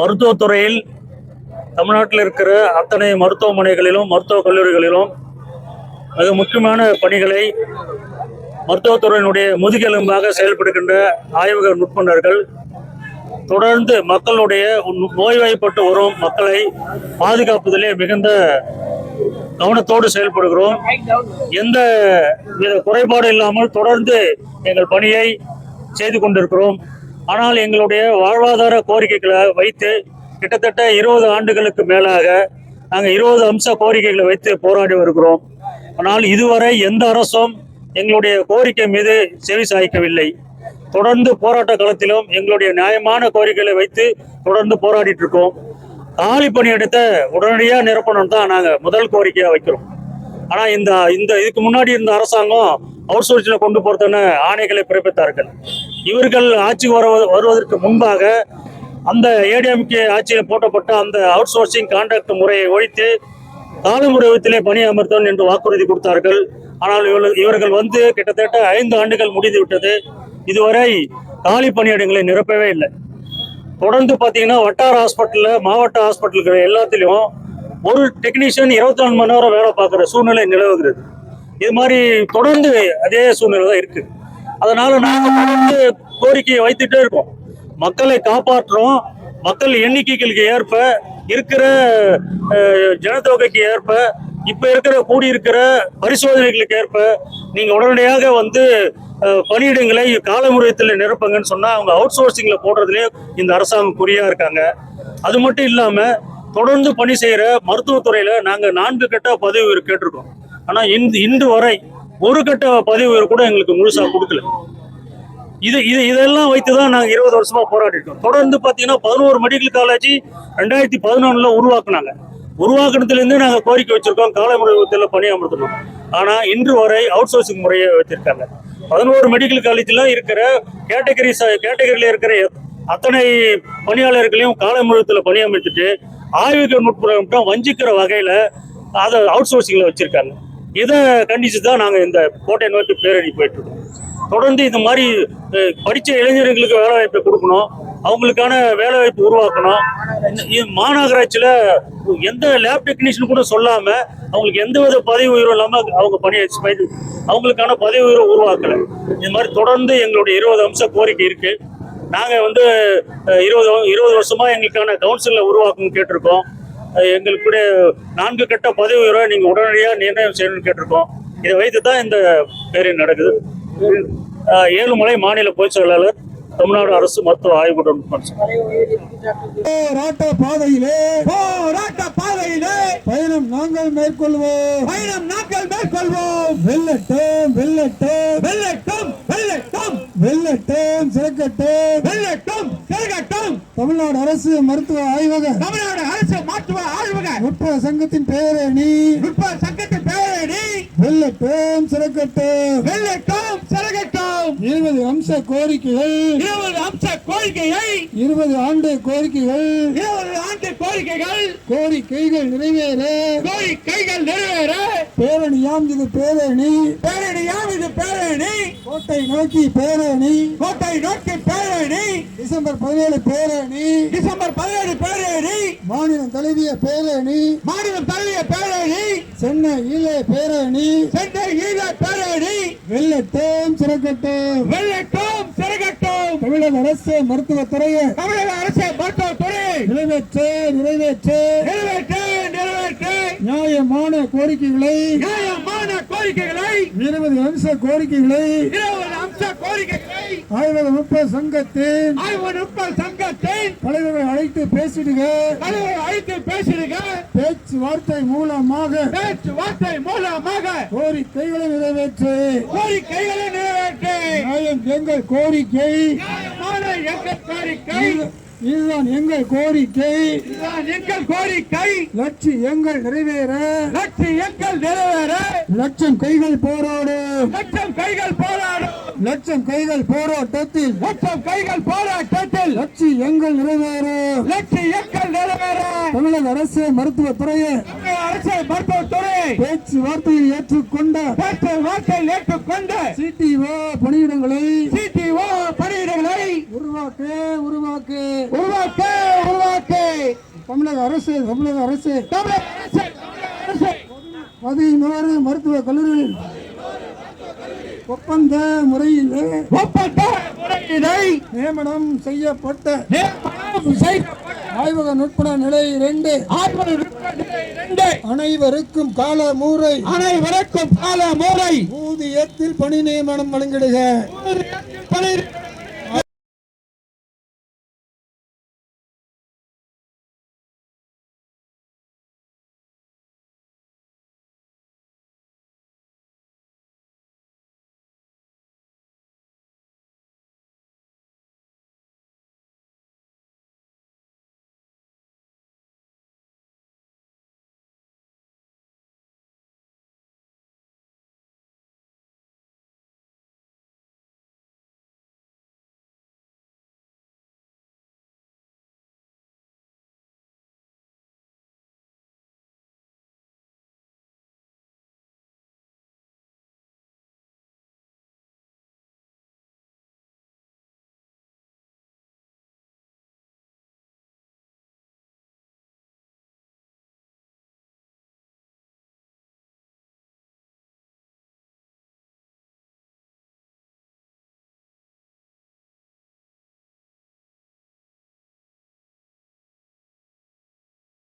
மருத்துவத்துறையில் தமிழ்நாட்டில் இருக்கிற அத்தனை மருத்துவமனைகளிலும் மருத்துவக் கல்லூரிகளிலும் மிக முக்கியமான பணிகளை மருத்துவத்துறையினுடைய முதுகெலும்பாக செயல்படுகின்ற ஆய்வக நுட்பனர்கள் தொடர்ந்து மக்களுடைய நோய்வாய்ப்பட்டு வரும் மக்களை பாதுகாப்பதிலே மிகுந்த கவனத்தோடு செயல்படுகிறோம். எந்த வித குறைபாடு இல்லாமல் தொடர்ந்து எங்கள் பணியை செய்து கொண்டிருக்கிறோம். ஆனால் எங்களுடைய வாழ்வாதார கோரிக்கைகளை வைத்து கிட்டத்தட்ட இருபது ஆண்டுகளுக்கு மேலாக நாங்கள் இருபது அம்ச கோரிக்கைகளை வைத்து போராடி வருகிறோம். ஆனால் இதுவரை எந்த அரசும் எங்களுடைய கோரிக்கை மீது செவி சாய்க்கவில்லை. தொடர்ந்து போராட்ட களத்திலும் எங்களுடைய நியாயமான கோரிக்கைகளை வைத்து தொடர்ந்து போராடிட்டு இருக்கோம். காலி பணியிடத்தை உடனடியாக நிரப்பணும் தான் நாங்கள் முதல் கோரிக்கையாக வைக்கிறோம். ஆனால் இந்த இந்த இதுக்கு முன்னாடி இருந்த அரசாங்கம் அவுட் சோர்ஸில் கொண்டு போகிறதுன்னு ஆணைகளை பிறப்பித்தார்கள். இவர்கள் ஆட்சிக்கு வர வருவதற்கு முன்பாக அந்த ஏடிஎம்கே ஆட்சியில் போட்டப்பட்ட அந்த அவுட் சோர்சிங் கான்ட்ராக்ட் முறையை ஒழித்து காலமுறைவத்திலே பணி அமர்த்தம் என்று வாக்குறுதி கொடுத்தார்கள். ஆனால் இவர்கள் இவர்கள் வந்து கிட்டத்தட்ட ஐந்து ஆண்டுகள் முடிந்து விட்டது. இதுவரை காலி பணியிடங்களை நிரப்பவே இல்லை. தொடர்ந்து பார்த்தீங்கன்னா வட்டார ஹாஸ்பிட்டலில் மாவட்ட ஹாஸ்பிட்டலுக்கு எல்லாத்துலேயும் ஒரு டெக்னீஷியன் இருபத்தி நாலு மணி நேரம் வேலை பார்க்குற சூழ்நிலை நிலவுகிறது. இது மாதிரி தொடர்ந்து அதே சூழ்நிலை தான் இருக்குது அதனால நாங்கள் தொடர்ந்து கோரிக்கையை வைத்துட்டே இருக்கோம். மக்களை காப்பாற்றுறோம் மக்கள் எண்ணிக்கைகளுக்கு ஏற்ப இருக்கிற ஜனத்தொகைக்கு ஏற்ப இப்ப இருக்கிற கூடியிருக்கிற பரிசோதனைகளுக்கு ஏற்ப நீங்க உடனடியாக வந்து பணியிடங்களை காலமுறையத்தில் நிரப்புங்கன்னு சொன்னா அவங்க அவுட் சோர்சிங்ல போடுறதுலயே இந்த அரசாங்கம் குறியா இருக்காங்க. அது மட்டும் இல்லாம தொடர்ந்து பணி செய்யற மருத்துவத்துறையில நாங்க நான்கு கட்ட பதவி கேட்டிருக்கோம். ஆனா இன்று இன்று வரை ஒரு கட்ட பதவி உயர்வு கூட எங்களுக்கு முழுசா கொடுக்கல. இது இது இதெல்லாம் வைத்து தான் நாங்கள் இருபது வருஷமா போராடி இருக்கோம் தொடர்ந்து பார்த்தீங்கன்னா பதினோரு மெடிக்கல் காலேஜ் ரெண்டாயிரத்தி பதினொன்னுல உருவாக்குனாங்க. உருவாக்குனதுலேருந்து நாங்கள் கோரிக்கை வச்சிருக்கோம். காலமுறைத்தில் பணியமர்த்தணும் ஆனால் இன்று வரை அவுட் சோர்சிங் முறையை வச்சிருக்காங்க. பதினோரு மெடிக்கல் காலேஜில் இருக்கிற கேட்டகரி கேட்டகரியில் இருக்கிற அத்தனை பணியாளர்களையும் காலமுறைத்தில் பணியமர்த்திட்டு ஆய்வுகள் நுட்பம் வஞ்சிக்கிற வகையில் அதை அவுட் சோர்சிங்கில் வச்சிருக்காங்க. இதை கண்டிச்சு தான் நாங்கள் இந்த கோட்டை நோக்கி பேரணி போயிட்டு இருக்கோம் தொடர்ந்து இந்த மாதிரி படித்த இளைஞர்களுக்கு வேலை வாய்ப்பை கொடுக்கணும் அவங்களுக்கான வேலை வாய்ப்பு உருவாக்கணும். இந்த- இது எந்த லேப் டெக்னீஷியன் கூட சொல்லாமல் அவங்களுக்கு எந்த வித பதவி உயர்வும் இல்லாமல் அவங்க பணியை அவங்களுக்கான பதவி உயர்வு உருவாக்கலை. இந்த மாதிரி தொடர்ந்து எங்களுடைய இருபது அம்ச கோரிக்கை இருக்குது நாங்கள் வந்து இருபது இருபது வருஷமாக எங்களுக்கான கவுன்சிலில் உருவாக்கணும்னு கேட்டிருக்கோம். எங்களுக்கு கூட நான்கு கட்ட பதவி உயர்வை நீங்க உடனடியாக நிர்ணயம் செய்யணும்னு கேட்டிருக்கோம். இதை வைத்து தான் இந்த பேரணி நடக்குது. ஏழுமலை மாநில பொதுச் செயலாளர் தமிழ்நாடு அரசு மருத்துவ ஆய்வுடன் போராட்ட பாதையிலே. போராட்ட பாதையிலே. பயணம் நாங்கள் மேற்கொள்வோம். பயணம் நாங்கள் மேற்கொள்வோம். வெள்ளட்டும் வெள்ளட்டும் வெள்ளட்டும் வெள்ளட்டும் வெள்ளட்டும் சிறக்கட்டும் வெள்ளட்டும் சிறக்கட்டும் தமிழ்நாடு அரசு மருத்துவ ஆய்வக. தமிழ்நாடு அரசு மருத்துவ ஆய்வக. நுட்ப சங்கத்தின் பேரணி நுட்ப சங்கத்தின் பேரணி வெல்லட்டும் சிறக்கட்டும் வெள்ளட்டும் செருகட்டும் இருபது அம்ச கோரிக்கைகள். இருபது அம்ச கோரிக்கையை. இருபது ஆண்டு கோரிக்கைகள். இருபது ஆண்டு கோரிக்கைகள். கோரிக்கைகள் நிறைவேற. கோரிக்கைகள் நிறைவேற. பேரணியாம் இது பேரணி. பேரணியாம் இது பேரணி. கோட்டை நோக்கி பேரணி. கோட்டை நோக்கி பேரணி. டிசம்பர் பதினேழு பேரணி. டிசம்பர் பதினேழு பேரணி. மாநிலம் தழுவிய பேரணி. மாநிலம் தள்ளிய பேரணி. சென்னை ஈழ பேரணி. சென்னை ஈழ பேரணி. வெள்ளட்டும் சிறக்கட்டும். வெள்ளட்டும் சிறகட்டும் தமிழக அரசு மருத்துவத்துறையை தமிழக அரசு மருத்துவத்துறை. நிறைவேற்று நிறைவேற்று. நிறைவேற்று நிறைவேற்று. நியாயமான கோரிக்கைகளை நியாயமான கோரிக்கைகளை இருபது அம்ச கோரிக்கைகளை இருபது அம்ச கோரிக்கைகளை சங்கத்தின் ஆய்வு நுட்ப சங்கத்தின் தலைவரை அழைத்து பேசிடுக தலைவர் அழைத்து பேசிடுக பேச்சுவார்த்தை மூலமாக பேச்சுவார்த்தை மூலமாக கோரிக்கைகளை நிறைவேற்று. கோரிக்கைகளை நிறைவேற்று. எங்கள் கோரிக்கை. எங்கள் கோரிக்கை. இதுதான் எங்கள் கோரிக்கை. இதுதான் எங்கள் கோரிக்கை. லட்சி எங்கள் நிறைவேற. லட்சி எங்கள் நிறைவேற. லட்சம் கைகள் போராடும் லட்சம் கைகள் போராடும். லட்சம் கைகள் போராட்டத்தில். லட்சம் கைகள் போராட்டத்தில். லட்சியங்கள் நிறைவேற. லட்சியங்கள் நிறைவேற. தமிழக அரசு மருத்துவத்துறையை. தமிழக அரசு மருத்துவத்துறை. பேச்சுவார்த்தையை ஏற்றுக்கொண்ட பேச்சு வார்த்தையில் ஏற்றுக்கொண்டு சிடிஓ பணியிடங்களை சிடிஓ பணியிடங்களை உருவாக்க உருவாக்க. உருவாக்க உருவாக்க. தமிழக அரசு தமிழக அரசு. பதினோரு மருத்துவக் கல்லூரிகளில் ஒப்பந்த முறையில் ஒப்பந்த முறையினை நியமனம் செய்யப்பட்ட ஆய்வக நுட்பண நிலை இரண்டு. அனைவருக்கும் கால மூரை அனைவருக்கும் கால முறை ஊதியத்தில் பணி நியமனம் வழங்கிடுக. பணியிட